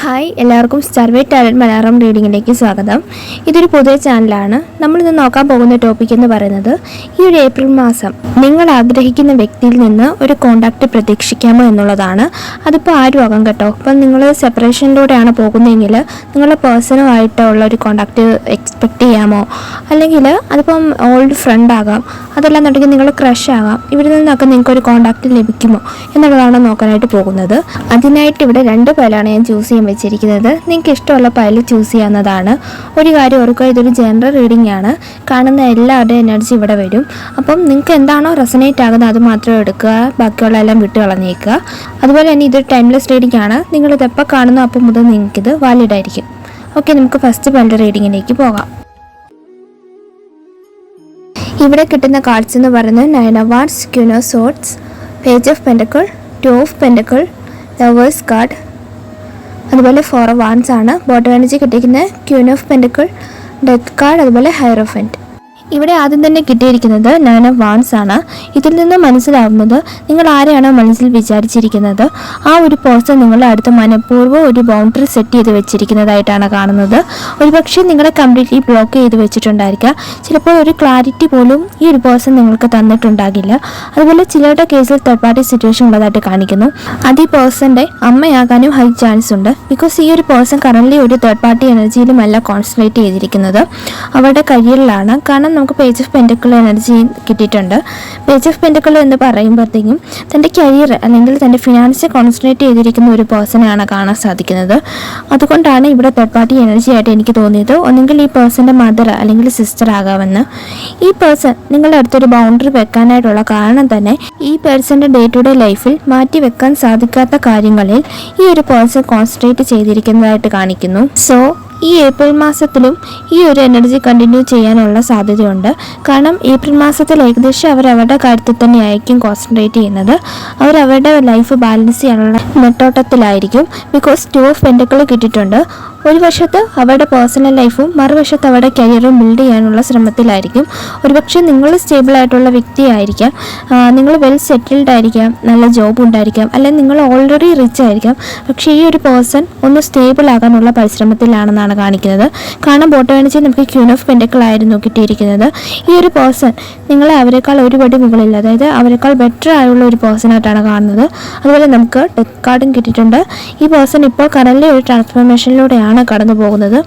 Hi എല്ലാവർക്കും survey talent Malayalam റീഡിങ്ങിലേക്ക് സ്വാഗതം. ഇതൊരു പുതിയ ചാനലാണ്. നമ്മളിന്ന് നോക്കാൻ പോകുന്ന ടോപ്പിക് എന്ന് പറയുന്നത് ഈ ഒരു ഏപ്രിൽ മാസം നിങ്ങൾ ആഗ്രഹിക്കുന്ന വ്യക്തിയിൽ നിന്ന് ഒരു കോണ്ടാക്റ്റ് പ്രതീക്ഷിക്കാമോ എന്നുള്ളതാണ്. അതിപ്പോൾ ആരും ആകാം കേട്ടോ. അപ്പം നിങ്ങൾ സെപ്പറേഷനിലൂടെയാണ് പോകുന്നതെങ്കിൽ നിങ്ങളുടെ പേഴ്സണുമായിട്ടുള്ള ഒരു കോണ്ടാക്റ്റ് എക്സ്പെക്റ്റ് ചെയ്യാമോ? അല്ലെങ്കിൽ അതിപ്പം ഓൾഡ് ഫ്രണ്ട് ആകാം. അതല്ലാന്നുണ്ടെങ്കിൽ നിങ്ങൾ ക്രഷ് ആകാം. ഇവിടെ നിന്നൊക്കെ നിങ്ങൾക്ക് ഒരു കോണ്ടാക്റ്റ് ലഭിക്കുമോ എന്നുള്ളതാണ് നോക്കാനായിട്ട് പോകുന്നത്. അതിനായിട്ട് ഇവിടെ രണ്ട് പേരാണ് ഞാൻ ചൂസ് ചെയ്യാൻ വെച്ചിരിക്കുന്നത്. നിങ്ങൾക്ക് ഇഷ്ടമുള്ള പൈൽ ചൂസ് ചെയ്യാവുന്നതാണ്. ഒരു കാര്യം ഓർക്കുക ഇതൊരു ജനറൽ റീഡിംഗ് ആണ്. കാണുന്ന എല്ലാവരുടെയും എനർജി ഇവിടെ വരും. അപ്പം നിങ്ങൾക്ക് എന്താണോ റെസനേറ്റ് ആകുന്നത് അത് മാത്രം എടുക്കുക ബാക്കിയുള്ള എല്ലാം വിട്ട് കളഞ്ഞേക്കുക. അതുപോലെ തന്നെ ഇതൊരു ടൈംലെസ് റീഡിംഗ് ആണ്. നിങ്ങളിത് എപ്പോൾ കാണുന്നു അപ്പം മുതൽ നിങ്ങൾക്കിത് വാലിഡ് ആയിരിക്കും. ഓക്കെ നമുക്ക് ഫസ്റ്റ് പൈലിന്റെ റീഡിങ്ങിലേക്ക് പോകാം. ഇവിടെ കിട്ടുന്ന കാർഡ്സ് എന്ന് പറയുന്നത് nine awards queen of swords page of pentacle two of pentacle lovers card അതുപോലെ ഫോർ ഓഫ് വാൻസ് ആണ്. ബോട്ടം എനർജി കിട്ടിയിരിക്കുന്നത് queen of pentacle death card അതുപോലെ ഹൈറോഫന്റ് ഇവിടെ ആദ്യം തന്നെ കിട്ടിയിരിക്കുന്നത് നയൻ ഓഫ് വാൻസ് ആണ്. ഇതിൽ നിന്ന് മനസ്സിലാവുന്നത് നിങ്ങൾ ആരെയാണോ മനസ്സിൽ വിചാരിച്ചിരിക്കുന്നത്. ആ ഒരു പേഴ്സൺ നിങ്ങളുടെ അടുത്ത് മനഃപൂർവം ഒരു ബൗണ്ടറി സെറ്റ് ചെയ്ത് വെച്ചിരിക്കുന്നതായിട്ടാണ് കാണുന്നത്. ഒരുപക്ഷെ നിങ്ങളെ കംപ്ലീറ്റ്ലി ബ്ലോക്ക് ചെയ്ത് വെച്ചിട്ടുണ്ടായിരിക്കാം. ചിലപ്പോൾ ഒരു ക്ലാരിറ്റി പോലും ഈ ഒരു പേഴ്സൺ നിങ്ങൾക്ക് തന്നിട്ടുണ്ടാകില്ല. അതുപോലെ ചിലരുടെ കേസിൽ തേർഡ് പാർട്ടി സിറ്റുവേഷൻ ഉള്ളതായിട്ട് കാണിക്കുന്നു. അത് ഈ പേഴ്സന്റെ അമ്മയാകാനും ഹൈ ചാൻസ് ഉണ്ട്. ബിക്കോസ് ഈ ഒരു പേഴ്സൺ കറന്റ് ഒരു തേർഡ് പാർട്ടി എനർജിയിലുമല്ല കോൺസെൻട്രേറ്റ് ചെയ്തിരിക്കുന്നത്. അവരുടെ കരിയറിലാണ് കാരണം നമുക്ക് പേജ് ഓഫ് പെന്റക്കിൾ എനർജി കിട്ടിയിട്ടുണ്ട്. പേജ് ഓഫ് പെന്റക്കിൾ എന്ന് പറയുമ്പോഴത്തേക്കും തന്റെ കരിയർ അല്ലെങ്കിൽ തന്റെ ഫിനാൻസ് കോൺസെൻട്രേറ്റ് ചെയ്തിരിക്കുന്ന ഒരു പേഴ്സണാണ് കാണാൻ സാധിക്കുന്നത്. അതുകൊണ്ടാണ് ഇവിടെ തേർഡ് പാർട്ടി എനർജി ആയിട്ട് എനിക്ക് തോന്നിയത്. ഒന്നെങ്കിൽ ഈ പേഴ്സന്റെ മദർ അല്ലെങ്കിൽ സിസ്റ്റർ ആകാമെന്ന്. ഈ പേഴ്സൺ നിങ്ങളുടെ അടുത്തൊരു ബൗണ്ടറി വെക്കാനായിട്ടുള്ള കാരണം തന്നെ ഈ പേഴ്സന്റെ ഡേ ടു ഡേ ലൈഫിൽ മാറ്റി വെക്കാൻ സാധിക്കാത്ത കാര്യങ്ങളിൽ ഈ ഒരു പേഴ്സൺ കോൺസെൻട്രേറ്റ് ചെയ്തിരിക്കുന്നതായിട്ട് കാണിക്കുന്നു. സോ ഈ ഏപ്രിൽ മാസത്തിലും ഈ ഒരു എനർജി കണ്ടിന്യൂ ചെയ്യാനുള്ള സാധ്യതയുണ്ട്. കാരണം ഏപ്രിൽ മാസത്തിൽ ഏകദേശം അവർ അവരുടെ കാര്യത്തിൽ തന്നെയായിരിക്കും കോൺസെൻട്രേറ്റ് ചെയ്യുന്നത്. അവർ അവരുടെ ലൈഫ് ബാലൻസ് ചെയ്യാനുള്ള നെട്ടോട്ടത്തിലായിരിക്കും ബിക്കോസ് ടു ഓഫ് പെൻഡക്കിൾ കിട്ടിയിട്ടുണ്ട്. ഒരു വശത്ത് അവരുടെ പേഴ്സണൽ ലൈഫും മറുവശത്ത് അവരുടെ കരിയറും ബിൽഡ് ചെയ്യാനുള്ള ശ്രമത്തിലായിരിക്കും. ഒരുപക്ഷെ നിങ്ങൾ സ്റ്റേബിൾ ആയിട്ടുള്ള വ്യക്തിയായിരിക്കാം. നിങ്ങൾ വെൽ സെറ്റിൽഡ് ആയിരിക്കാം നല്ല ജോബ് ഉണ്ടായിരിക്കാം അല്ലെങ്കിൽ നിങ്ങൾ ഓൾറെഡി റിച്ച് ആയിരിക്കാം. പക്ഷേ ഈ ഒരു പേഴ്സൺ ഒന്ന് സ്റ്റേബിൾ ആകാനുള്ള പരിശ്രമത്തിലാണെന്നാണ് കാണിക്കുന്നത്. കാരണം ബോട്ടോ എനർജി നമുക്ക് ക്യൂൻ ഓഫ് പെൻഡക്കിൾ ആയിരുന്നു കിട്ടിയിരിക്കുന്നത്. ഈ ഒരു പേഴ്സൺ നിങ്ങളെ അവരെക്കാൾ ഒരുപടി മുകളിൽ അതായത് അവരെക്കാൾ ബെറ്റർ ആയുള്ള ഒരു പേഴ്സൺ ആയിട്ടാണ് കാണുന്നത്. അതുപോലെ നമുക്ക് ഡെത്ത് കാർഡും കിട്ടിയിട്ടുണ്ട്. ഈ പേഴ്സൺ ഇപ്പോൾ കറൻലി ഒരു ട്രാൻസ്ഫോർമേഷനിലൂടെയാണ് കടന്നു പോകുന്നത്.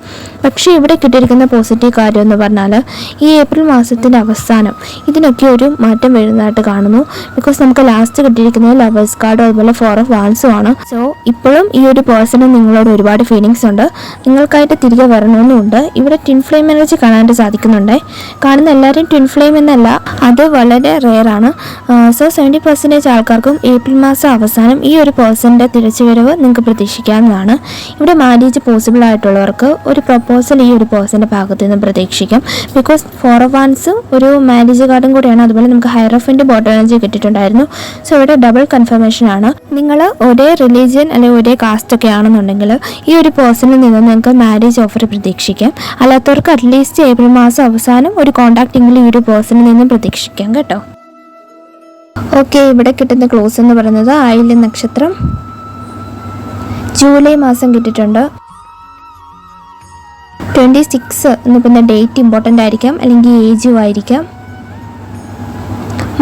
പക്ഷേ ഇവിടെ കിട്ടിയിരിക്കുന്ന പോസിറ്റീവ് കാര്യം എന്ന് പറഞ്ഞാൽ ഈ ഏപ്രിൽ മാസത്തിന്റെ അവസാനം ഇതിനൊക്കെ ഒരു മാറ്റം വരുന്നതായിട്ട് കാണുന്നു. ബിക്കോസ് നമുക്ക് ലാസ്റ്റ് കിട്ടിയിരിക്കുന്നത് ലവേഴ്സ് കാർഡും അതുപോലെ ഫോർ ഓഫ് വാൾസും ആണ്. സോ ഇപ്പോഴും ഈ ഒരു പേഴ്സണ് നിങ്ങളോട് ഒരുപാട് ഫീലിങ്സ് ഉണ്ട്. നിങ്ങൾക്കായിട്ട് തിരികെ വരണമെന്നുണ്ട് ഇവിടെ ട്വിൻ ഫ്ലെയിം എനർജി കാണാനായിട്ട് സാധിക്കുന്നുണ്ട്. കാണുന്ന എല്ലാവരും ട്വിൻ ഫ്ലെയിം എന്നല്ല അത് വളരെ റെയർ ആണ്. സോ സെവന്റി പെർസെന്റേജ് ആൾക്കാർക്കും ഏപ്രിൽ മാസം അവസാനം ഈ ഒരു പേഴ്സന്റെ തിരിച്ചുവരവ് നിങ്ങൾക്ക് പ്രതീക്ഷിക്കാവുന്നതാണ്. ഇവിടെ മാരേജ് പോസിബിൾ ആയിട്ടുള്ളവർക്ക് ഒരു പ്രപ്പോസൽ ഈ ഒരു പേഴ്സന്റെ ഭാഗത്ത് നിന്ന് പ്രതീക്ഷിക്കാം. ബിക്കോസ് ഫോർ ഓഫ് വൺസ് ഒരു മാരേജ് കാർഡും കൂടിയാണ്. അതുപോലെ നമുക്ക് ഹൈറോഫിന്റെ ബോട്ടം എനർജി കിട്ടിയിട്ടുണ്ടായിരുന്നു. സോ ഇവിടെ ഡബിൾ കൺഫർമേഷൻ ആണ്. നിങ്ങൾ ഒരേ റിലീജിയൻ അല്ലെങ്കിൽ ഒരേ കാസ്റ്റ് ഒക്കെ ആണെന്നുണ്ടെങ്കിൽ ഈ ഒരു പേഴ്സണിൽ നിന്ന് നിങ്ങൾക്ക് മാരേജ് ഓഫർ പ്രതീക്ഷിക്കാം. അല്ലാത്തവർക്ക് അറ്റ്ലീസ്റ്റ് ഏപ്രിൽ മാസം അവസാനം ഒരു കോൺടാക്റ്റ് എങ്കിലും ഈ ഒരു പേഴ്സണിൽ നിന്നും പ്രതീക്ഷിക്കാം കേട്ടോ. ഓക്കെ ഇവിടെ കിട്ടുന്ന ക്ലോസ് എന്ന് പറയുന്നത് ആയില്യ നക്ഷത്രം ജൂലൈ മാസം കിട്ടിയിട്ടുണ്ട്. ട്വന്റി സിക്സ് എന്ന് ഡേറ്റ് ഇമ്പോർട്ടന്റ് ആയിരിക്കാം. അല്ലെങ്കിൽ ഏജും ആയിരിക്കാം.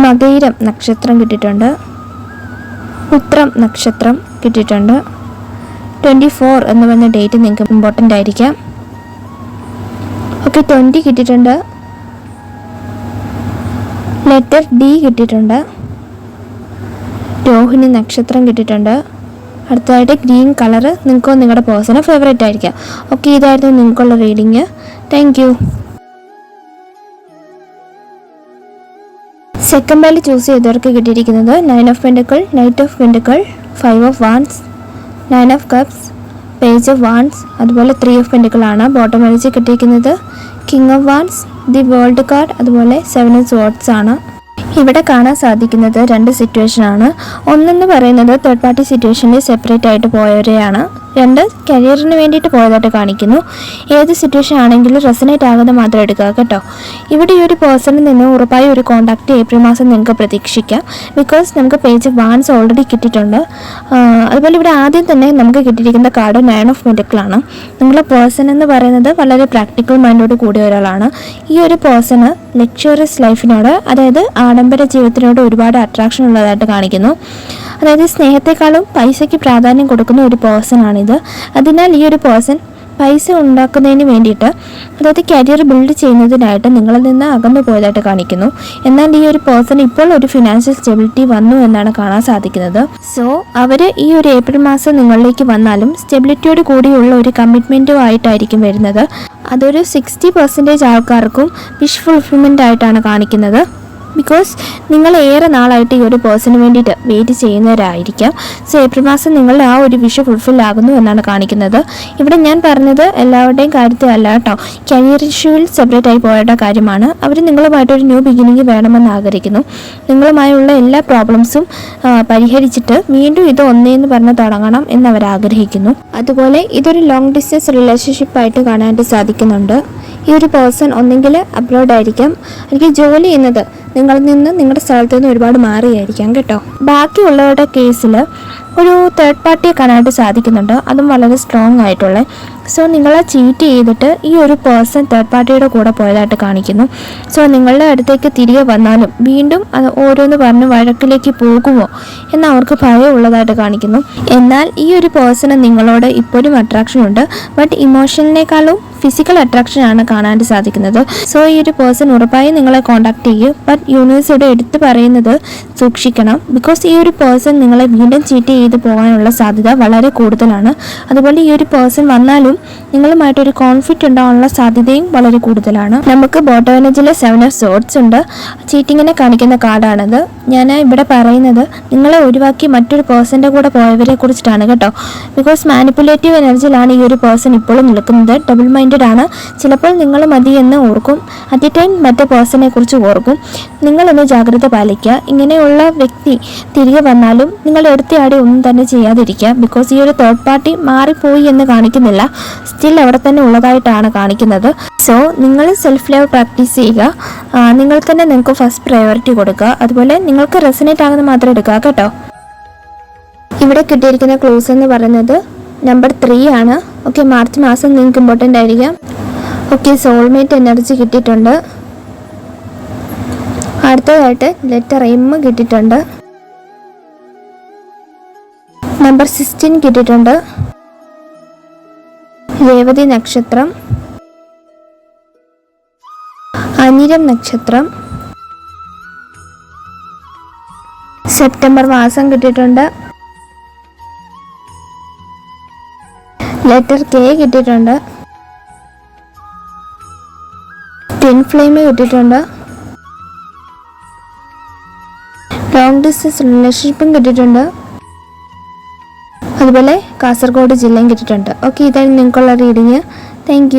മകൈരം നക്ഷത്രം കിട്ടിയിട്ടുണ്ട്. ഉത്രം നക്ഷത്രം കിട്ടിയിട്ടുണ്ട്. ട്വന്റി ഫോർ എന്ന് പറഞ്ഞ ഡേറ്റ് നിങ്ങൾക്ക് ഇമ്പോർട്ടന്റ് ആയിരിക്കാം. ഓക്കെ ട്വന്റി കിട്ടിയിട്ടുണ്ട്. ലെറ്റർ ഡി കിട്ടിയിട്ടുണ്ട്. രോഹിണി നക്ഷത്രം കിട്ടിയിട്ടുണ്ട്. അടുത്തതായിട്ട് ഗ്രീൻ കളർ നിങ്ങൾക്ക് നിങ്ങളുടെ പേഴ്സണൽ ഫേവറേറ്റ് ആയിരിക്കാം. ഓക്കെ ഇതായിരുന്നു നിങ്ങൾക്കുള്ള reading thank second ball choose ചെയ്തവർക്ക് കിട്ടിയിരിക്കുന്നത് nine of pentacle knight of pentacle five of wands nine of cups page of wands അതുപോലെ ത്രീ ഓഫ് പെൻഡക്കിൾ ആണ് ബോട്ടം വലിച്ച് കിട്ടിയിരിക്കുന്നത്. King of wands the world card അതുപോലെ seven of swords ആണ്. ഇവിടെ കാണാൻ സാധിക്കുന്നത് രണ്ട് സിറ്റുവേഷൻ ആണ്. ഒന്നെന്ന് പറയുന്നത് തേർഡ് പാർട്ടി സിറ്റുവേഷനിൽ സെപ്പറേറ്റ് ആയിട്ട് പോയവരെയാണ്. രണ്ട് കരിയറിന് വേണ്ടിയിട്ട് പോയതായിട്ട് കാണിക്കുന്നു. ഏത് സിറ്റുവേഷൻ ആണെങ്കിലും റെസനേറ്റ് ആകുന്നത് മാത്രം എടുക്കുക കേട്ടോ. ഇവിടെ ഈ ഒരു പേഴ്സണിൽ നിന്ന് ഉറപ്പായി ഒരു കോൺടാക്റ്റ് ഏപ്രിൽ മാസം നിങ്ങൾക്ക് പ്രതീക്ഷിക്കാം. ബിക്കോസ് നമുക്ക് പേജ് വാൻസ് ഓൾറെഡി കിട്ടിയിട്ടുണ്ട്. അതുപോലെ ഇവിടെ ആദ്യം തന്നെ നമുക്ക് കിട്ടിയിരിക്കുന്ന കാർഡ് നയൻ ഓഫ് മെഡിക്കലാണ് നിങ്ങളുടെ പേഴ്സൺ എന്ന് പറയുന്നത് വളരെ പ്രാക്ടിക്കൽ മൈൻഡോട് കൂടിയ ഒരാളാണ്. ഈ ഒരു പേഴ്സണ് ലക്ഷറിയസ് ലൈഫിനോട് അതായത് ആഡംബര ജീവിതത്തിനോട് ഒരുപാട് അട്രാക്ഷൻ ഉള്ളതായിട്ട് കാണിക്കുന്നു. അതായത് സ്നേഹത്തെക്കാളും പൈസയ്ക്ക് പ്രാധാന്യം കൊടുക്കുന്ന ഒരു പേഴ്സൺ ആണിത്. അതിനാൽ ഈ ഒരു പേഴ്സൺ പൈസ ഉണ്ടാക്കുന്നതിന് വേണ്ടിയിട്ട് അതായത് കരിയർ ബിൽഡ് ചെയ്യുന്നതിനായിട്ട് നിങ്ങളിൽ നിന്ന് അകന്നു പോയതായിട്ട് കാണിക്കുന്നു. എന്നാൽ ഈ ഒരു പേഴ്സൺ ഇപ്പോൾ ഒരു ഫിനാൻഷ്യൽ സ്റ്റെബിലിറ്റി വന്നു എന്നാണ് കാണാൻ സാധിക്കുന്നത്. സോ അവർ ഈ ഒരു ഏപ്രിൽ മാസം നിങ്ങളിലേക്ക് വന്നാലും സ്റ്റെബിലിറ്റിയോട് കൂടിയുള്ള ഒരു കമ്മിറ്റ്മെന്റും ആയിട്ടായിരിക്കും വരുന്നത്. അതൊരു സിക്സ്റ്റി പെർസെന്റേജ് ആൾക്കാർക്കും വിഷ് ഫുൾഫിൽമെന്റ് ആയിട്ടാണ് കാണിക്കുന്നത്. ബിക്കോസ് നിങ്ങൾ ഏറെ നാളായിട്ട് ഈ ഒരു പേഴ്സണിന് വേണ്ടിയിട്ട് വെയിറ്റ് ചെയ്യുന്നവരായിരിക്കാം. സോ ഏപ്രിൽ മാസം നിങ്ങളുടെ ആ ഒരു വിഷ് ഫുൾഫിൽ ആകുന്നു എന്നാണ് കാണിക്കുന്നത്. ഇവിടെ ഞാൻ പറഞ്ഞത് എല്ലാവരുടെയും കാര്യത്തിൽ അല്ല കേട്ടോ കരിയർ ഇഷ്യൂവിൽ സെപ്പറേറ്റ് ആയി പോയുടെ കാര്യമാണ്. അവർ നിങ്ങളുമായിട്ട് ഒരു ന്യൂ ബിഗിനിങ് വേണമെന്ന് ആഗ്രഹിക്കുന്നു. നിങ്ങളുമായുള്ള എല്ലാ പ്രോബ്ലംസും പരിഹരിച്ചിട്ട് വീണ്ടും ഇത് ഒന്നേന്ന് പറഞ്ഞ് തുടങ്ങണം അവർ ആഗ്രഹിക്കുന്നു. അതുപോലെ ഇതൊരു ലോങ് ഡിസ്റ്റൻസ് റിലേഷൻഷിപ്പായിട്ട് കാണാനായിട്ട് സാധിക്കുന്നുണ്ട്. ഈ ഒരു പേഴ്സൺ ഒന്നെങ്കിൽ അബ്രോഡ് ആയിരിക്കാം അല്ലെങ്കിൽ ജോലി ചെയ്യുന്നത് നിങ്ങളിൽ നിന്ന് നിങ്ങളുടെ സ്ഥലത്ത് നിന്ന് ഒരുപാട് മാറിയായിരിക്കാം കേട്ടോ. ബാക്കിയുള്ളവരുടെ കേസിൽ ഒരു തേർഡ് പാർട്ടിയെ കാണാനായിട്ട് സാധിക്കുന്നുണ്ട്. അതും വളരെ സ്ട്രോങ് ആയിട്ടുള്ള. സോ നിങ്ങളെ ചീറ്റ് ചെയ്തിട്ട് ഈ ഒരു പേഴ്സൺ തേർഡ് പാർട്ടിയുടെ കൂടെ പോയതായിട്ട് കാണിക്കുന്നു. സോ നിങ്ങളുടെ അടുത്തേക്ക് തിരികെ വന്നാലും വീണ്ടും അത് ഓരോന്ന് പറഞ്ഞ് വഴക്കിലേക്ക് പോകുമോ എന്ന് അവർക്ക് ഭയമുള്ളതായിട്ട് കാണിക്കുന്നു. എന്നാൽ ഈ ഒരു പേഴ്സണ് നിങ്ങളോട് ഇപ്പോഴും അട്രാക്ഷൻ ഉണ്ട്. ബട്ട് ഇമോഷനിനേക്കാളും ഫിസിക്കൽ അട്രാക്ഷൻ ആണ് കാണാനായിട്ട് സാധിക്കുന്നത്. സോ ഈ ഒരു പേഴ്സൺ ഉറപ്പായി നിങ്ങളെ കോൺടാക്ട് ചെയ്യും. ബട്ട് യൂണിവേഴ്സിയുടെ എടുത്ത് പറയുന്നത് സൂക്ഷിക്കണം. ബിക്കോസ് ഈ ഒരു പേഴ്സൺ നിങ്ങളെ വീണ്ടും ചീറ്റ് ചെയ്ത് പോകാനുള്ള സാധ്യത വളരെ കൂടുതലാണ്. അതുപോലെ ഈ ഒരു പേഴ്സൺ വന്നാലും നിങ്ങളുമായിട്ടൊരു കോൺഫ്ലിക്റ്റ് ഉണ്ടാകാനുള്ള സാധ്യതയും വളരെ കൂടുതലാണ്. നമുക്ക് ബോട്ടോനജിലെ സെവൻ ഓഫ് സോർട്സ് ഉണ്ട്. ചീറ്റിങ്ങിനെ കാണിക്കുന്ന കാർഡാണിത്. ഞാൻ ഇവിടെ പറയുന്നത് നിങ്ങളെ ഒഴിവാക്കി മറ്റൊരു പേഴ്സന്റെ കൂടെ പോയവരെ കുറിച്ചിട്ടാണ് കേട്ടോ. ബിക്കോസ് മാനിപ്പുലേറ്റീവ് എനർജിയിലാണ് ഈ ഒരു പേഴ്സൺ ഇപ്പോഴും നിൽക്കുന്നത്. ഡബിൾ മൈൻഡഡ് ആണ്. ചിലപ്പോൾ നിങ്ങൾ മതി എന്ന് ഓർക്കും. അറ്റ് എ ടൈം മറ്റേ പേഴ്സണെ കുറിച്ച് ഓർക്കും. നിങ്ങളൊന്ന് ജാഗ്രത പാലിക്കുക. ഇങ്ങനെയുള്ള വ്യക്തി തിരികെ വന്നാലും നിങ്ങൾ എടുത്തിയാടി ഒന്നും തന്നെ ചെയ്യാതിരിക്കുക. ബിക്കോസ് ഈ ഒരു തേർഡ് പാർട്ടി മാറിപ്പോയി എന്ന് കാണിക്കുന്നില്ല. സ്റ്റിൽ അവിടെ തന്നെ ഉള്ളതായിട്ടാണ് കാണിക്കുന്നത്. സോ നിങ്ങൾ സെൽഫ് ലവ് പ്രാക്ടീസ് ചെയ്യുക നിങ്ങൾ തന്നെ നിങ്ങൾക്ക് ഫസ്റ്റ് പ്രയോറിറ്റി കൊടുക്കുക. അതുപോലെ നിങ്ങൾക്ക് റെസിനേറ്റ് ആകുന്ന മാത്രം എടുക്കുക കേട്ടോ. ഇവിടെ കിട്ടിയിരിക്കുന്ന ക്ലോസ് എന്ന് പറയുന്നത് നമ്പർ ത്രീ ആണ്. ഓക്കെ മാർച്ച് മാസം നിങ്ങൾക്ക് ഇമ്പോർട്ടന്റ് ആയിരിക്കാം. ഓക്കെ സോൾമേറ്റ് എനർജി കിട്ടിയിട്ടുണ്ട്. അടുത്തതായിട്ട് ലെറ്റർ എം കിട്ടിയിട്ടുണ്ട്. നമ്പർ സിക്സ്റ്റീൻ കിട്ടിയിട്ടുണ്ട്. രേവതി നക്ഷത്രം. അനിരം നക്ഷത്രം. സെപ്റ്റംബർ മാസം കിട്ടിയിട്ടുണ്ട്. ലെറ്റർ കെ കിട്ടിയിട്ടുണ്ട്. ടിൻ ഫ്ലെയിം കിട്ടിയിട്ടുണ്ട്. ലോങ് ഡിസ്റ്റൻസ് റിലേഷൻഷിപ്പും കിട്ടിയിട്ടുണ്ട്. അതുപോലെ കാസർഗോഡ് ജില്ലയും കിട്ടിയിട്ടുണ്ട്. ഓക്കെ ഇതായിരുന്നു നിങ്ങൾക്കുള്ള റീഡിങ് താങ്ക്